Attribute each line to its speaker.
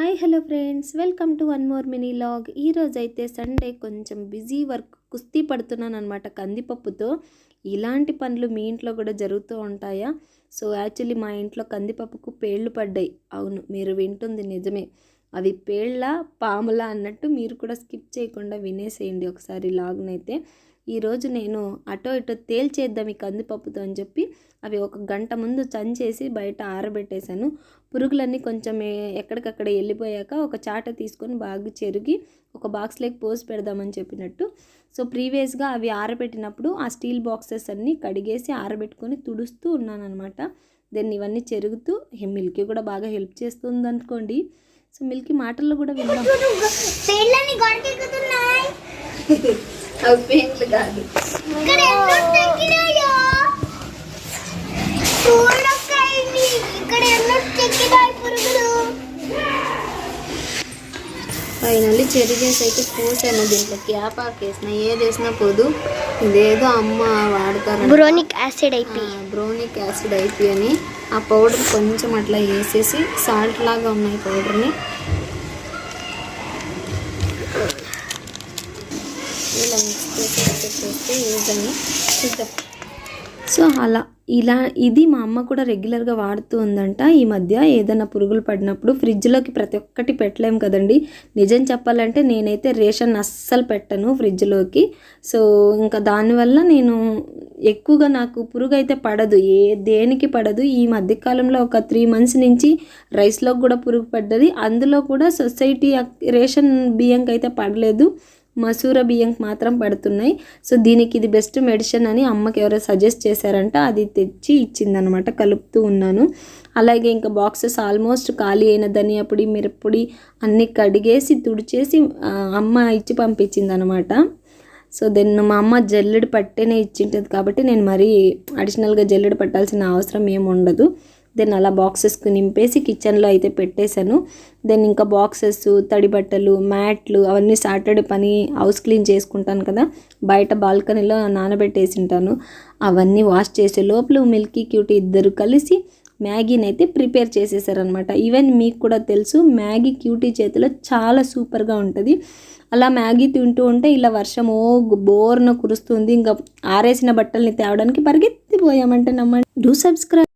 Speaker 1: Hi hello friends. Welcome to one more mini vlog. ఈరోజు అయితే Sunday కొంచెం busy work కుస్తీ పడుతున్నాను అనమాట కందిపప్పుతో. ఇలాంటి పనులు మీ ఇంట్లో కూడా జరుగుతూ ఉంటాయా? సో యాక్చువల్లీ మా ఇంట్లో కందిపప్పుకు పేర్లు పడ్డాయి. అవును మీరు వింటుంది నిజమే. అవి పేళ్ళ పాముల అన్నట్టు మీరు కూడా స్కిప్ చేయకుండా వినేసేయండి ఒకసారి లాగ్నైతే. ఈరోజు నేను అటో ఇటో తేల్చేద్దాం ఈ కందిపప్పుతో అని చెప్పి అవి ఒక గంట ముందు చంచేసి బయట ఆరబెట్టేశాను. పురుగులన్నీ కొంచెం ఎక్కడికక్కడ వెళ్ళిపోయాక ఒక చాట తీసుకొని బాగా చెరిగి ఒక బాక్స్లోకి పోసి పెడదామని చెప్పినట్టు. సో ప్రీవియస్గా అవి ఆరబెట్టినప్పుడు ఆ స్టీల్ బాక్సెస్ అన్నీ కడిగేసి ఆరబెట్టుకొని తుడుస్తూ ఉన్నాను అనమాట దెన్ ఇవన్నీ చెరుగుతూ మిల్కీ కూడా బాగా హెల్ప్ చేస్తుంది అనుకోండి సో మిల్కీ మాటల్లో కూడా పెయింట్లు కాదు. ఫైనల్లీ చెరిగేసి అయితే పోసాను దీంట్లో క్యాప్ ఆకేసిన ఏది వేసినా పోదు. ఇదేదో అమ్మ వాడతారు
Speaker 2: బ్రోనిక్ యాసిడ్ అయిపోయి
Speaker 1: బ్రోనిక్ యాసిడ్ అయిపోయి అని. ఆ పౌడర్ కొంచెం అట్లా వేసేసి సాల్ట్ లాగా ఉన్నాయి పౌడర్ని. ఇలా మిక్స్ చేసి పెట్టేస్తే యూజ్ అని చూద్దాం. సో అలా. ఇలా ఇది మా అమ్మ కూడా రెగ్యులర్గా వాడుతూ ఉందంట ఈ మధ్య ఏదైనా పురుగులు పడినప్పుడు ఫ్రిడ్జ్లోకి ప్రతి ఒక్కటి పెట్టలేం కదండి. నిజం చెప్పాలంటే నేనైతే రేషన్ అస్సలు పెట్టను ఫ్రిడ్జ్లోకి. సో ఇంకా దానివల్ల నేను ఎక్కువగా నాకు పురుగు అయితే పడదు. ఏ దేనికి పడదు. ఈ మధ్యకాలంలో ఒక త్రీ మంత్స్ నుంచి రైస్లో కూడా పురుగు పడ్డది. అందులో కూడా సొసైటీ రేషన్ బియ్యంకి అయితే పడలేదు. మసూర బియ్యంకి మాత్రం పడుతున్నాయి. సో దీనికి ఇది బెస్ట్ మెడిసిన్ అని అమ్మకి ఎవరో సజెస్ట్ చేశారంట. అది తెచ్చి ఇచ్చిందనమాట కలుపుతూ ఉన్నాను. అలాగే ఇంకా బాక్సెస్ ఆల్మోస్ట్ ఖాళీ అయిన ధనియా పొడి మిరప్పొడి అన్నీ కడిగేసి తుడిచేసి అమ్మ ఇచ్చి పంపించింది అనమాట సో దెన్ మా అమ్మ జల్లెడు పట్టేనే ఇచ్చింటుంది కాబట్టి నేను మరీ అడిషనల్గా జల్లెడు పట్టాల్సిన అవసరం ఏమి ఉండదు. దెన్ అలా బాక్సెస్కి నింపేసి కిచెన్లో అయితే పెట్టేశాను. దెన్ ఇంకా బాక్సెస్ తడి బట్టలు మ్యాట్లు అవన్నీ సాటర్డే పని హౌస్ క్లీన్ చేసుకుంటాను కదా బయట బాల్కనీలో నానబెట్టేసి ఉంటాను అవన్నీ వాష్ చేసే లోపల మిల్కీ క్యూటీ ఇద్దరు కలిసి మ్యాగీని అయితే ప్రిపేర్ చేసేసారనమాట ఈవెన్ మీకు కూడా తెలుసు మ్యాగీ క్యూటీ చేతిలో చాలా సూపర్గా ఉంటుంది. అలా మ్యాగీ తింటూ ఉంటే ఇలా వర్షం ఓ బోర్న కురుస్తుంది ఇంకా ఆరేసిన బట్టల్ని తేవడానికి పరిగెత్తిపోయామంటే నమ్మండి. Do subscribe